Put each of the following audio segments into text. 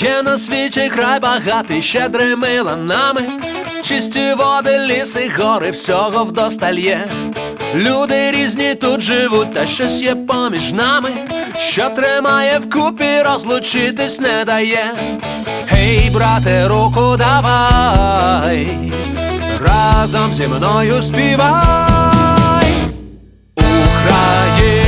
Є на світі край багатий щедрими ланами, чисті води, ліси, гори, всього вдосталь є. Люди різні тут живуть, та щось є поміж нами, що тримає вкупі, розлучитись не дає. Гей, брате, руку давай, разом зі мною співай. Україна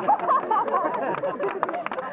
Thank you.